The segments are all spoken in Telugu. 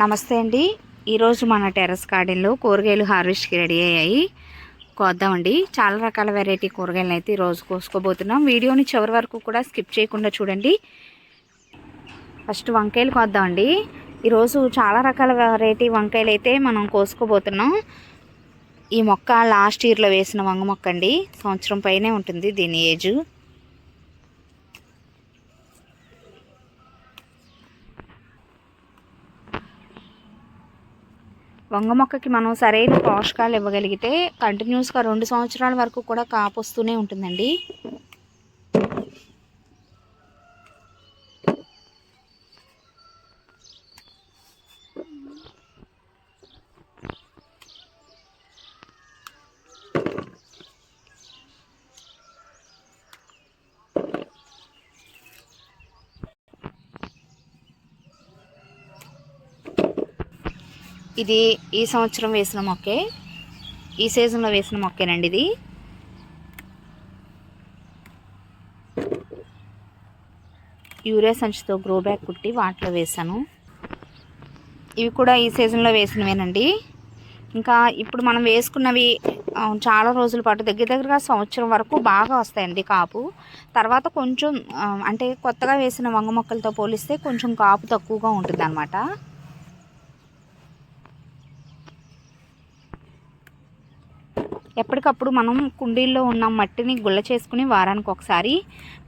నమస్తే అండి. ఈరోజు మన టెర్రస్ గార్డెన్లో కూరగాయలు హార్వెస్ట్కి రెడీ అయ్యాయి. కోద్దామండి. చాలా రకాల వెరైటీ కూరగాయలను అయితే ఈరోజు కోసుకోబోతున్నాం. వీడియోని చివరి వరకు కూడా స్కిప్ చేయకుండా చూడండి. ఫస్ట్ వంకాయలు కోద్దామండి. ఈరోజు చాలా రకాల వెరైటీ వంకాయలు అయితే మనం కోసుకోబోతున్నాం. ఈ మొక్క లాస్ట్ ఇయర్లో వేసిన వంగ మొక్క అండి సంవత్సరం పైనే ఉంటుంది దీని ఏజు. వంగ మొక్కకి మనం సరైన పోషకాలు ఇవ్వగలిగితే కంటిన్యూస్గా రెండు సంవత్సరాల వరకు కూడా కాపు వస్తూనే ఉంటుందండి. ఇది ఈ సంవత్సరం వేసిన మొక్కే. ఈ సీజన్లో వేసిన మొక్కేనండి ఇది. యూరియా సంచితో గ్రో బ్యాగ్ కుట్టి వాటిలో వేసాను ఇవి కూడా ఈ సీజన్లో వేసినవేనండి. ఇంకా ఇప్పుడు మనం వేసుకున్నవి చాలా రోజుల పాటు దగ్గర దగ్గరగా సంవత్సరం వరకు బాగా వస్తాయండి కాపు. తర్వాత కొంచెం అంటే కొత్తగా వేసిన వంగ మొక్కలతో పోలిస్తే కొంచెం కాపు తక్కువగా ఉంటుంది ఎప్పటికప్పుడు మనం కుండీల్లో ఉన్న మట్టిని గుల్ల చేసుకుని వారానికి ఒకసారి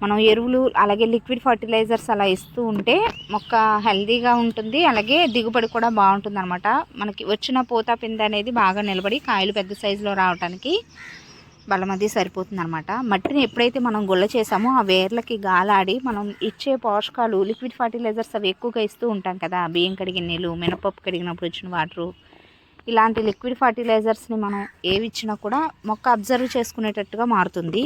మనం ఎరువులు అలాగే లిక్విడ్ ఫర్టిలైజర్స్ అలా ఇస్తూ ఉంటే మొక్క హెల్దీగా ఉంటుంది. అలాగే దిగుబడి కూడా బాగుంటుంది అనమాట మనకి వచ్చిన పూత పింద అనేది బాగా నిలబడి కాయలు పెద్ద సైజులో రావడానికి బలం అది సరిపోతుంది అనమాట మట్టిని ఎప్పుడైతే మనం గుల్ల చేసామో ఆ వేర్లకి గాలాడి మనం ఇచ్చే పోషకాలు లిక్విడ్ ఫర్టిలైజర్స్ అవి ఎక్కువగా ఇస్తూ ఉంటాం కదా. బియ్యం కడిగిన నీళ్ళు మినపప్పు కడిగినప్పుడు వచ్చిన వాటరు ఇలాంటి లిక్విడ్ ఫర్టిలైజర్స్ని మనం ఏవి ఇచ్చినా కూడా మొక్క అబ్జర్వ్ చేసుకునేటట్టుగా మారుతుంది.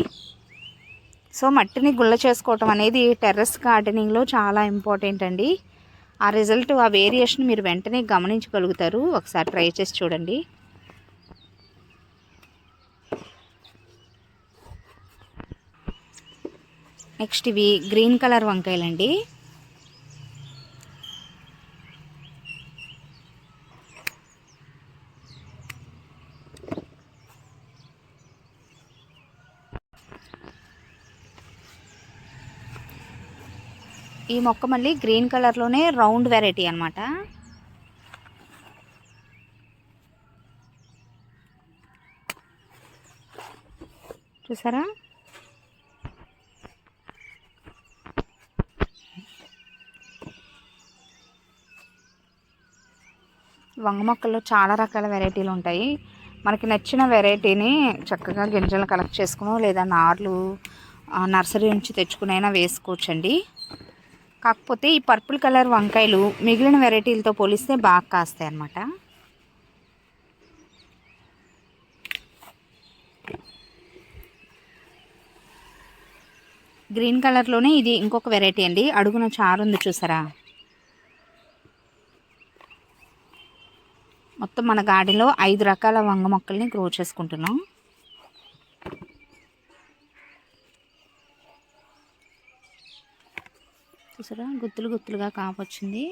సో మట్టిని గుల్ల చేసుకోవటం అనేది టెర్రస్ గార్డెనింగ్లో చాలా ఇంపార్టెంట్ అండి. ఆ రిజల్ట్ ఆ వేరియేషన్ మీరు వెంటనే గమనించగలుగుతారు. ఒకసారి ట్రై చేసి చూడండి. నెక్స్ట్ ఇవి గ్రీన్ కలర్ వంకాయలండి. ఈ మొక్క మళ్ళీ గ్రీన్ కలర్లోనే రౌండ్ వెరైటీ అనమాట చూసారా? వంగ మొక్కల్లో చాలా రకాల వెరైటీలు ఉంటాయి. మనకి నచ్చిన వెరైటీని చక్కగా గింజలు కలెక్ట్ చేసుకునో లేదా నార్లు నర్సరీ నుంచి తెచ్చుకునైనా వేసుకోవచ్చండి. కాకపోతే ఈ పర్పుల్ కలర్ వంకాయలు మిగిలిన వెరైటీలతో పోలిస్తే బాగా కాస్తాయి అన్నమాట. గ్రీన్ కలర్లోనే ఇది ఇంకొక వెరైటీ అండి. అడుగున చారు ఉంది చూసారా? మొత్తం మన గార్డెన్లో ఐదు రకాల వంగ మొక్కల్ని గ్రో చేసుకుంటున్నాం. చూసారా? గుత్తులు గుత్తులుగా కాపొచ్చింది.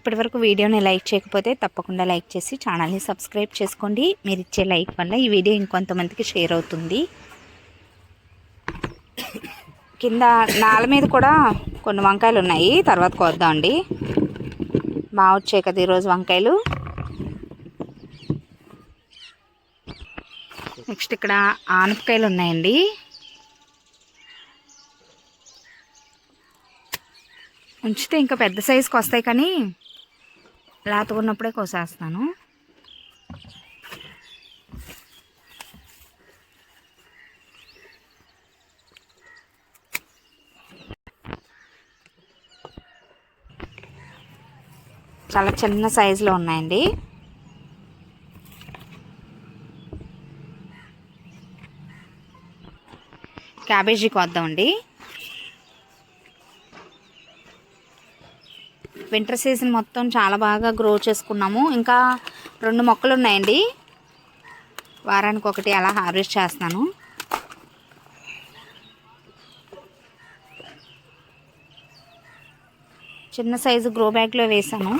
ఇప్పటివరకు వీడియోని లైక్ చేయకపోతే తప్పకుండా లైక్ చేసి ఛానల్ని సబ్స్క్రైబ్ చేసుకోండి. మీరు ఇచ్చే లైక్ వల్ల ఈ వీడియో ఇంకొంతమందికి షేర్ అవుతుంది. కింద నాల మీద కూడా కొన్ని వంకాయలు ఉన్నాయి తర్వాత కోద్దామండి బాగా వచ్చాయి కదా ఈరోజు వంకాయలు. నెక్స్ట్ ఇక్కడ ఆనపకాయలు ఉన్నాయండి ఉంచితే ఇంకా పెద్ద సైజుకి వస్తాయి కానీ లేతగా కోసేస్తాను. చాలా చిన్న సైజులో ఉన్నాయండి. క్యాబేజీకి వద్దామండి వింటర్ సీజన్ మొత్తం చాలా బాగా గ్రో చేసుకున్నాము. ఇంకా రెండు మొక్కలు ఉన్నాయండి. వారానికి ఒకటి అలా హార్వెస్ట్ చేస్తాను. చిన్న సైజు గ్రో బ్యాగ్లో వేసాను.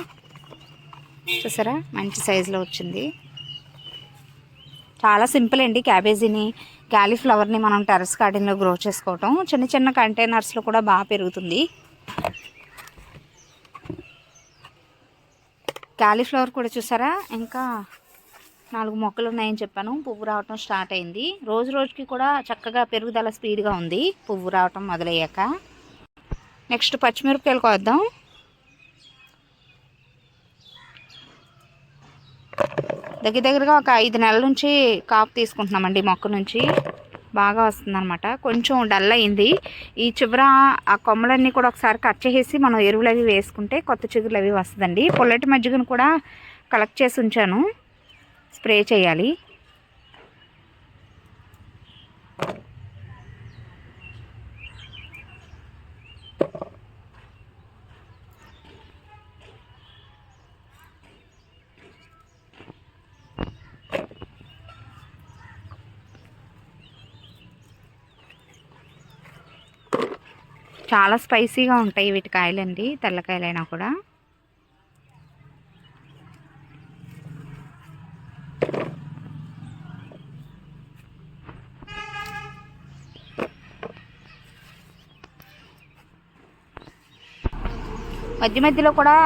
చూసారా? మంచి సైజులో వచ్చింది. చాలా సింపుల్ అండి క్యాబేజీని క్యాలీఫ్లవర్ని మనం టెరస్ గార్డెన్లో గ్రో చేసుకోవటం. చిన్న చిన్న కంటైనర్స్లో కూడా బాగా పెరుగుతుంది. క్యాలీఫ్లవర్ కూడా చూసారా? ఇంకా నాలుగు మొక్కలు ఉన్నాయని చెప్పాను. పువ్వు రావటం స్టార్ట్ అయింది. రోజు రోజుకి కూడా చక్కగా పెరుగుదల స్పీడ్గా ఉంది. పువ్వు రావటం మొదలయ్యాక. నెక్స్ట్ పచ్చిమిరపకాయలు కోద్దాం. దగ్గర దగ్గరగా ఒక ఐదు నెలల నుంచి కాపు తీసుకుంటున్నామండి మొక్క నుంచి. బాగా వస్తుందన్నమాట. కొంచెం డల్ అయింది ఈ చివర ఆ కొమ్మలన్నీ కూడా ఒకసారి కట్ చేసేసి మనం ఎరువులు అవి వేసుకుంటే కొత్త చిగురులు అవి వస్తుందండి. పొల్లటి మజ్జిగను కూడా కలెక్ట్ చేసి ఉంచాను. స్ప్రే చేయాలి. చాలా స్పైసీగా ఉంటాయి వీటి కాయలండి తెల్లకాయలైనా కూడా. మధ్య మధ్యలో కూడా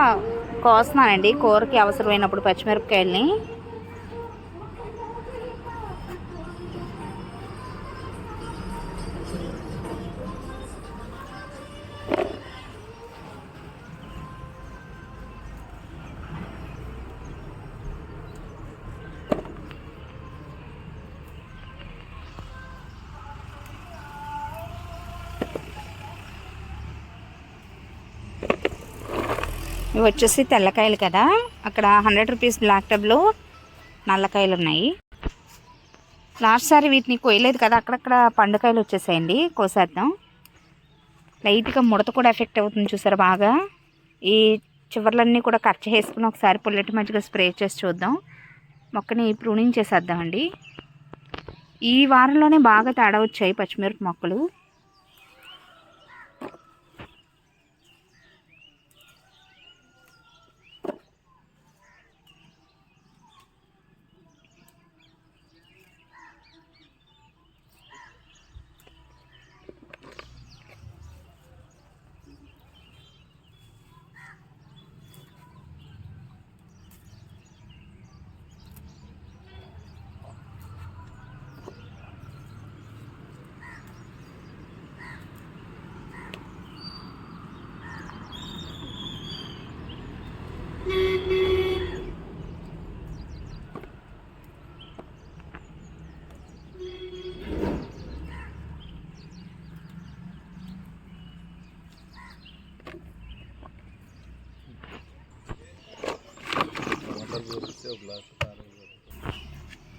కోస్తున్నానండి కూరకి అవసరమైనప్పుడు పచ్చిమిరపకాయలని. ఇవి వచ్చేసి తెల్లకాయలు కదా. అక్కడ హండ్రెడ్ రూపీస్ బ్లాక్ టబ్లో నల్లకాయలు ఉన్నాయి లాస్ట్ సారి వీటిని కోయలేదు కదా. అక్కడక్కడ పండుకాయలు వచ్చేసాయండి. కోసేద్దాం. లైట్గా ముడత కూడా ఎఫెక్ట్ అవుతుంది చూసారా బాగా. ఈ చివర్లన్నీ కూడా కట్ చేసుకుని ఒకసారి పుల్లటి మజ్జిగ స్ప్రే చేసి చూద్దాం. మొక్కని ప్రూనింగ్ చేసేద్దామండి. ఈ వారంలోనే బాగా తేడా వచ్చాయి పచ్చిమిరప మొక్కలు.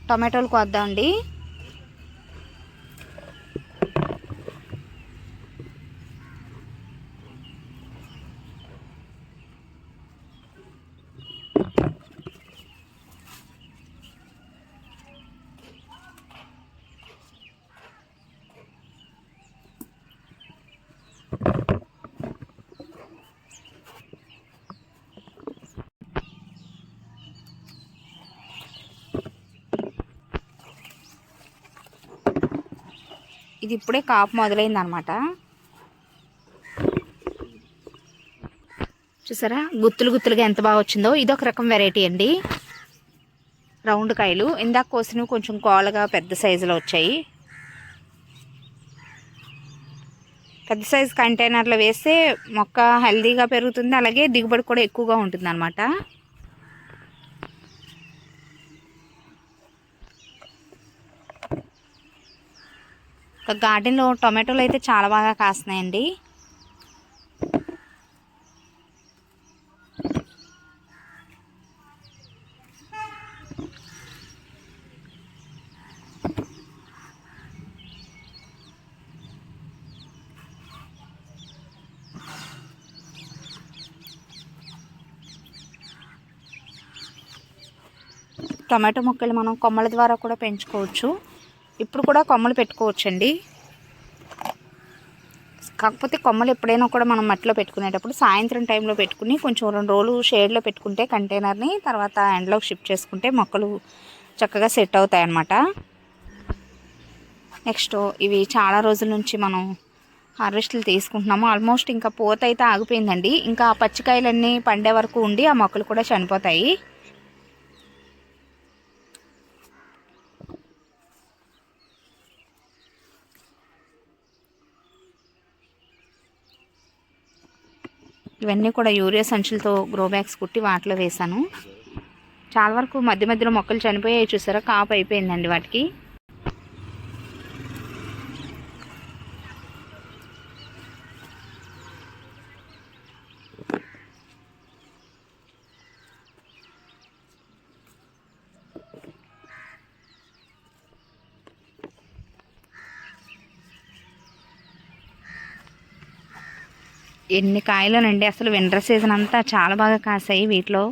టమాటోలు కొద్దాం అండి ఇది ఇప్పుడే కాపు మొదలైంది అనమాట చూసారా? గుత్తులు గుత్తులుగా ఎంత బాగా వచ్చిందో. ఇది ఒక రకం వెరైటీ అండి. రౌండ్ కాయలు. ఇందాక కోసినవి కొంచెం కోలగా పెద్ద సైజులో వచ్చాయి. పెద్ద సైజు కంటైనర్లో వేస్తే మొక్క హెల్దీగా పెరుగుతుంది. అలాగే దిగుబడి కూడా ఎక్కువగా ఉంటుంది ఒక గార్డెన్లో టొమాటోలు అయితే చాలా బాగా కాస్తున్నాయండి. టొమాటో మొక్కలు మనం కొమ్మల ద్వారా కూడా పెంచుకోవచ్చు. ఇప్పుడు కూడా కొమ్మలు పెట్టుకోవచ్చండి. కాకపోతే కొమ్మలు ఎప్పుడైనా కూడా మనం మట్టిలో పెట్టుకునేటప్పుడు సాయంత్రం టైంలో పెట్టుకుని కొంచెం రెండు రోజులు షేడ్లో పెట్టుకుంటే కంటైనర్ని తర్వాత ఎండ్లోకి షిఫ్ట్ చేసుకుంటే మొక్కలు చక్కగా సెట్ అవుతాయి అన్నమాట నెక్స్ట్ ఇవి చాలా రోజుల నుంచి మనం హార్వెస్ట్లు తీసుకుంటున్నాము. ఆల్మోస్ట్ ఇంకా పూత అయితే ఆగిపోయిందండి. ఇంకా ఆ పచ్చికాయలన్నీ పండే వరకు ఉండి ఆ మొక్కలు కూడా చనిపోతాయి. ఇవన్నీ కూడా యూరియా సంచులతో గ్రో బ్యాగ్స్ కుట్టి వాటిలో వేశాను. చాలా వరకు మధ్య మధ్యలో మొక్కలు చనిపోయాయి చూసారా? కాపు అయిపోయిందండి వాటికి. ఎన్ని కాయలోనండి అసలు వింటర్ సీజన్ అంతా చాలా బాగా కాసాయి వీటిలో.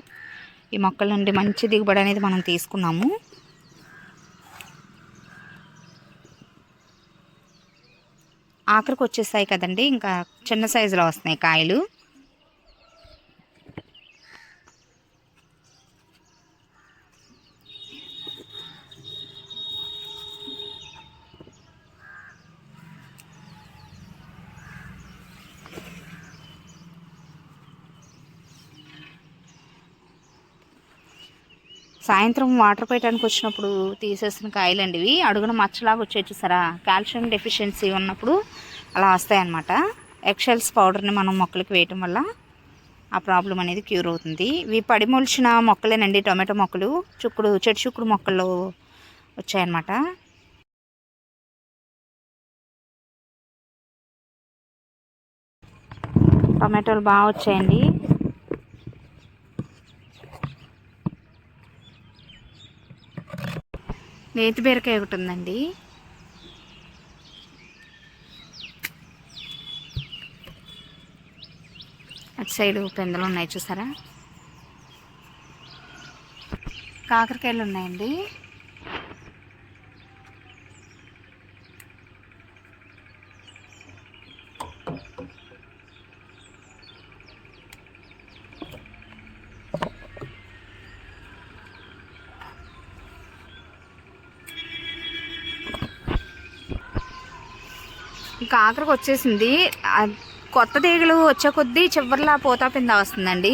ఈ మొక్కల నుండి మంచి దిగుబడి అనేది మనం తీసుకున్నాము. ఆఖరికి వచ్చేస్తాయి కదండి ఇంకా చిన్న సైజులో వస్తున్నాయి కాయలు. సాయంత్రం వాటర్ పెట్టడానికి వచ్చినప్పుడు తీసేసిన కాయలండి ఇవి అడుగున మచ్చలాగా వచ్చే చూసారా? కాల్షియం డెఫిషియన్సీ ఉన్నప్పుడు అలా వస్తాయన్నమాట. ఎక్సెల్స్ పౌడర్ని మనం మొక్కలకి వేయటం వల్ల ఆ ప్రాబ్లం అనేది క్యూర్ అవుతుంది. ఇవి పడిమొలిచిన మొక్కలేనండి. టొమాటో మొక్కలు చుక్కుడు చెట్టు చుక్కుడు మొక్కలు వచ్చాయన్నమాట. టొమాటోలు బాగా వచ్చాయండి. నేతి బీరకాయ ఒకటి ఉందండి. అటు సైడ్ పెందలు ఉన్నాయి చూసారా? కాకరకాయలు ఉన్నాయండి. ఇంకా ఆఖరికి వచ్చేసింది కొత్త తీగలు వచ్చే కొద్దీ చివరిలా పోతా పింద వస్తుందండి.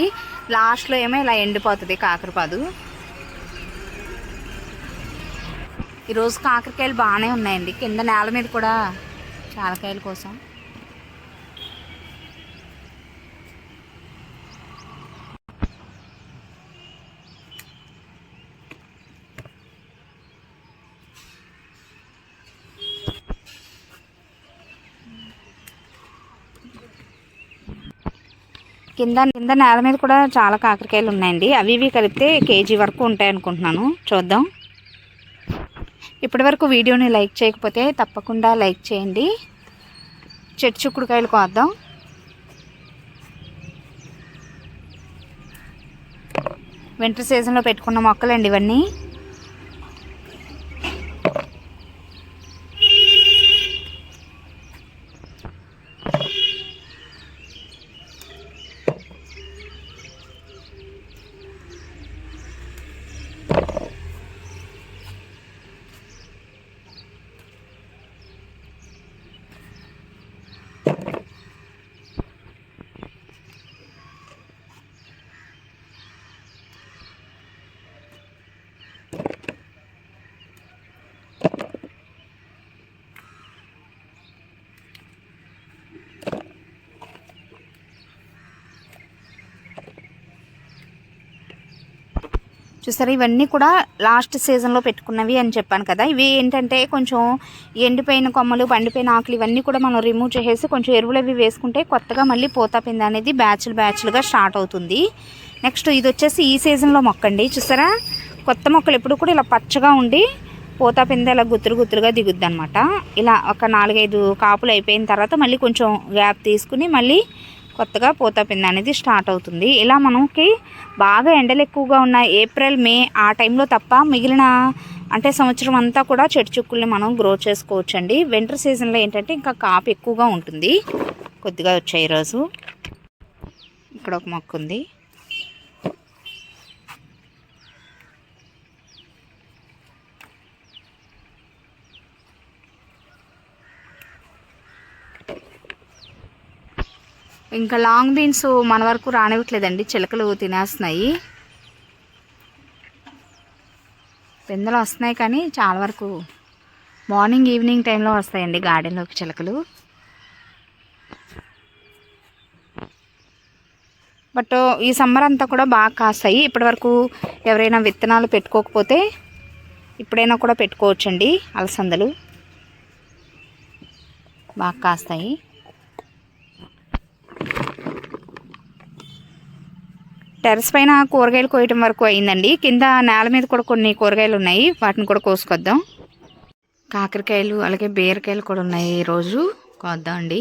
లాస్ట్లో ఏమో ఇలా ఎండిపోతుంది కాకరపాదు ఈరోజు కాకరకాయలు బాగానే ఉన్నాయండి. కింద నేల మీద కూడా చాలకాయల కోసం. కింద కింద నేల మీద కూడా చాలా కాకరకాయలు ఉన్నాయండి. అవి ఇవి కలిపితే కేజీ వరకు ఉంటాయి అనుకుంటున్నాను. చూద్దాం. ఇప్పటి వరకు వీడియోని లైక్ చేయకపోతే తప్పకుండా లైక్ చేయండి. చెట్టు చిక్కుడుకాయలు కోద్దాం. వింటర్ సీజన్లో పెట్టుకున్న మొక్కలండి ఇవన్నీ. చూసారా? ఇవన్నీ కూడా లాస్ట్ సీజన్లో పెట్టుకున్నవి అని చెప్పాను కదా. ఇవి ఏంటంటే కొంచెం ఎండిపోయిన కొమ్మలు పండిపోయిన ఆకులు ఇవన్నీ కూడా మనం రిమూవ్ చేసేసి కొంచెం ఎరువులు అవి వేసుకుంటే కొత్తగా మళ్ళీ పోతాపింద అనేది బ్యాచ్లు బ్యాచ్లుగా స్టార్ట్ అవుతుంది. నెక్స్ట్ ఇది వచ్చేసి ఈ సీజన్లో మొక్కండి చూసారా? కొత్త మొక్కలు ఎప్పుడు కూడా ఇలా పచ్చగా ఉండి పోతాపింద ఇలా గుత్తురు గుత్తురుగా దిగుద్ది అనమాట ఇలా ఒక నాలుగైదు కాపులు అయిపోయిన తర్వాత మళ్ళీ కొంచెం గ్యాప్ తీసుకుని మళ్ళీ కొత్తగా పూత పిందె అనేది స్టార్ట్ అవుతుంది. ఇలా మనకి బాగా ఎండలు ఎక్కువగా ఉన్న ఏప్రిల్ మే ఆ టైంలో తప్ప మిగిలిన అంటే సంవత్సరం అంతా కూడా చెట్టు చుక్కుల్ని మనం గ్రో చేసుకోవచ్చు అండి వింటర్ సీజన్లో ఏంటంటే ఇంకా కాపు ఎక్కువగా ఉంటుంది. కొద్దిగా వచ్చాయి ఈరోజు ఇక్కడ ఒక మొక్క ఉంది. ఇంకా లాంగ్ బీన్స్ మన వరకు రానివ్వట్లేదండి. చిలకలు తినేస్తున్నాయి. పెందలు వస్తున్నాయి కానీ చాలా వరకు మార్నింగ్ ఈవినింగ్ టైంలో వస్తాయండి గార్డెన్లోకి చిలకలు. బట్ ఈ సమ్మర్ అంతా కూడా బాగా కాస్తాయి. ఇప్పటివరకు ఎవరైనా విత్తనాలు పెట్టుకోకపోతే ఇప్పుడైనా కూడా పెట్టుకోవచ్చండి. అలసందలు బాగా కాస్తాయి. టెర్రస్ పైన కూరగాయలు కోయటం వరకు అయిందండి. కింద నేల మీద కూడా కొన్ని కూరగాయలు ఉన్నాయి. వాటిని కూడా కోసుకొద్దాం. కాకరకాయలు అలాగే బీరకాయలు కూడా ఉన్నాయి ఈరోజు కోద్దాం అండి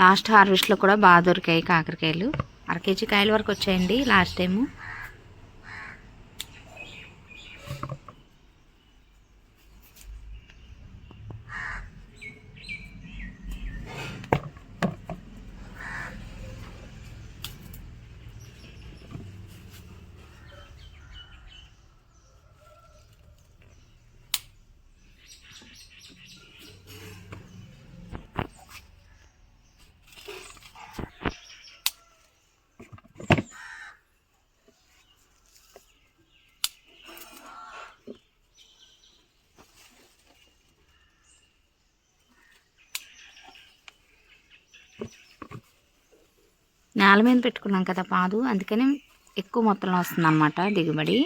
లాస్ట్ హార్వెస్ట్లో కూడా బాగా దొరికాయి కాకరకాయలు. అర కేజీ కాయల వరకు వచ్చాయండి లాస్ట్ టైము. నేల మీద పెట్టుకున్నాం కదా పాదు. అందుకని ఎక్కువ మొత్తంలో వస్తుంది అనమాట దిగుబడి.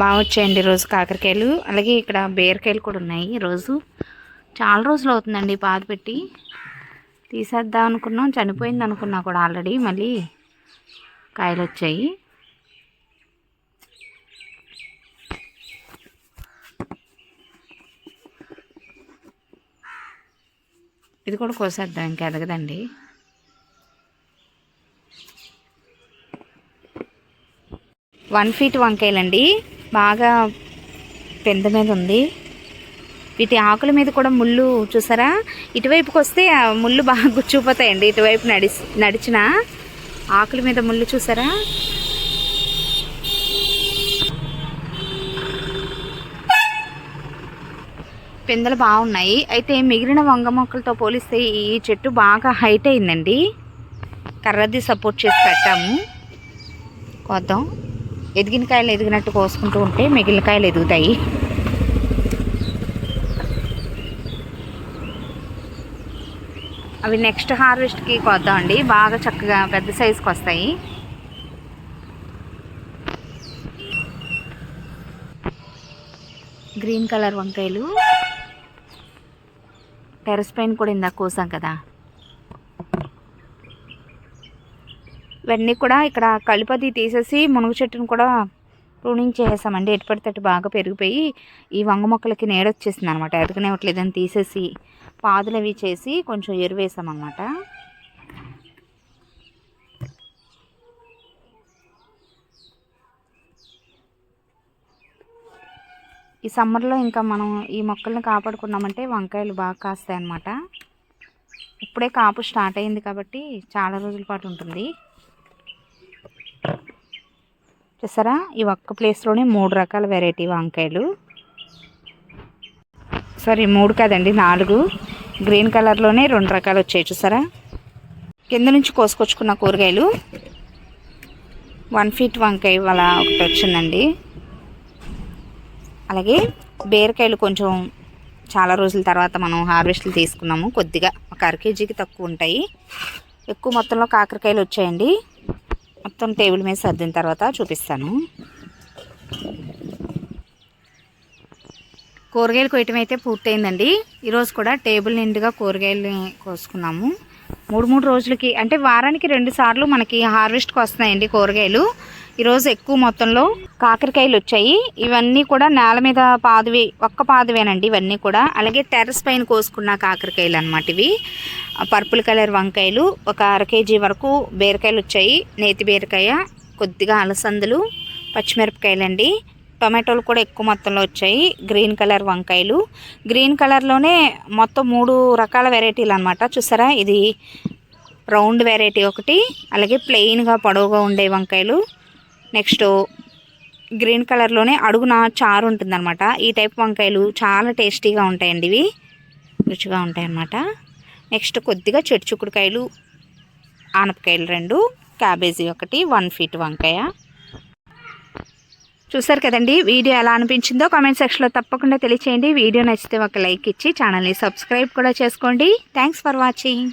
బాగా వచ్చాయండి రోజు కాకరకాయలు. అలాగే ఇక్కడ బీరకాయలు కూడా ఉన్నాయి రోజు చాలా రోజులు అవుతుందండి పాత పెట్టి. తీసేద్దాం అనుకున్నాం చనిపోయింది అనుకున్నా కూడా ఆల్రెడీ. మళ్ళీ కాయలు వచ్చాయి. ఇది కూడా కోసేద్దాం ఇంకా ఎదగదండి. One feet వంకాయలండి. బాగా పెంద మీద ఉంది. వీటి ఆకుల మీద కూడా ముళ్ళు చూసారా? ఇటువైపుకి వస్తే ముళ్ళు బాగా గుచ్చిపోతాయండి ఇటువైపు నడి నడిచిన ఆకుల మీద ముళ్ళు చూసారా? పిందెలు బాగున్నాయి. అయితే మిగిలిన వంగ మొక్కలతో పోలిస్తే ఈ చెట్టు బాగా హైట్ అయిందండి. కర్రది సపోర్ట్ చేసి పెట్టాము కొద్దాం. ఎదిగిన కాయలు ఎదిగినట్టు కోసుకుంటూ ఉంటే మిగిలిన కాయలు ఎదుగుతాయి. అవి నెక్స్ట్ హార్వెస్ట్కి కొద్దాం అండి బాగా చక్కగా పెద్ద సైజుకి వస్తాయి. గ్రీన్ కలర్ వంకాయలు. టెరస్ పైన కూడా ఇందాక కోసాం కదా. ఇవన్నీ కూడా ఇక్కడ కలుపది తీసేసి మునుగు చెట్టును కూడా ప్రూనింగ్ చేసేసామండి. ఎటు పడితే అటు బాగా పెరిగిపోయి ఈ వంగ మొక్కలకి నీడొచ్చేసింది అనమాట ఎదకనివ్వట్లేదని తీసేసి పాదులు అవి చేసి కొంచెం ఎరువేసామన్నమాట ఈ సమ్మర్లో ఇంకా మనం ఈ మొక్కల్ని కాపాడుకున్నామంటే వంకాయలు బాగా కాస్తాయి అన్నమాట ఇప్పుడే కాపు స్టార్ట్ అయింది కాబట్టి చాలా రోజుల పాటు ఉంటుంది. చూసారా ఈ ఒక్క ప్లేస్లోనే మూడు రకాల వెరైటీ వంకాయలు. సారీ మూడు కాదండి నాలుగు. గ్రీన్ కలర్లోనే రెండు రకాలు వచ్చాయి చూసారా? కింద నుంచి కోసుకొచ్చుకున్న కూరగాయలు. వన్ ఫీట్ వంకాయ అలా ఒకటి వచ్చిందండి. అలాగే బీరకాయలు కొంచెం చాలా రోజుల తర్వాత మనం హార్వెస్ట్లు తీసుకున్నాము. కొద్దిగా ఒక అర కేజీకి తక్కువ ఉంటాయి. ఎక్కువ మొత్తంలో కాకరకాయలు వచ్చాయండి. మొత్తం టేబుల్ మీద సర్దిన తర్వాత చూపిస్తాను. కూరగాయలు కొయ్యటం అయితే పూర్తయిందండి. ఈరోజు కూడా టేబుల్ నిండుగా కూరగాయలు కోసుకున్నాము. మూడు మూడు రోజులకి అంటే వారానికి రెండు సార్లు మనకి హార్వెస్ట్కి వస్తున్నాయండి కూరగాయలు. ఈరోజు ఎక్కువ మొత్తంలో కాకరకాయలు వచ్చాయి. ఇవన్నీ కూడా నేల మీద పాదువి ఒక్క పాదువేనండి ఇవన్నీ కూడా. అలాగే టెర్రస్ పైన కోసుకున్న కాకరకాయలు అనమాట ఇవి. పర్పుల్ కలర్ వంకాయలు ఒక అర కేజీ వరకు బీరకాయలు వచ్చాయి. నేతి బీరకాయ కొద్దిగా అలసందలు పచ్చిమిరపకాయలండి. టొమాటోలు కూడా ఎక్కువ మొత్తంలో వచ్చాయి. గ్రీన్ కలర్ వంకాయలు. గ్రీన్ కలర్లోనే మొత్తం మూడు రకాల వెరైటీలు అనమాట చూసారా? ఇది రౌండ్ వెరైటీ ఒకటి. అలాగే ప్లెయిన్గా పొడవుగా ఉండే వంకాయలు. నెక్స్ట్ గ్రీన్ కలర్లోనే అడుగున చారు ఉంటుందన్నమాట. ఈ టైప్ వంకాయలు చాలా టేస్టీగా ఉంటాయండి ఇవి. రుచిగా ఉంటాయి అన్నమాట నెక్స్ట్ కొద్దిగా చెట్టు చిక్కుడుకాయలు ఆనపకాయలు రెండు క్యాబేజీ ఒకటి వన్ ఫీట్ వంకాయ. చూసారు కదండి వీడియో ఎలా అనిపించిందో కామెంట్ సెక్షన్లో తప్పకుండా తెలియచేయండి. వీడియో నచ్చితే ఒక లైక్ ఇచ్చి ఛానల్ని సబ్స్క్రైబ్ కూడా చేసుకోండి. Thanks for watching.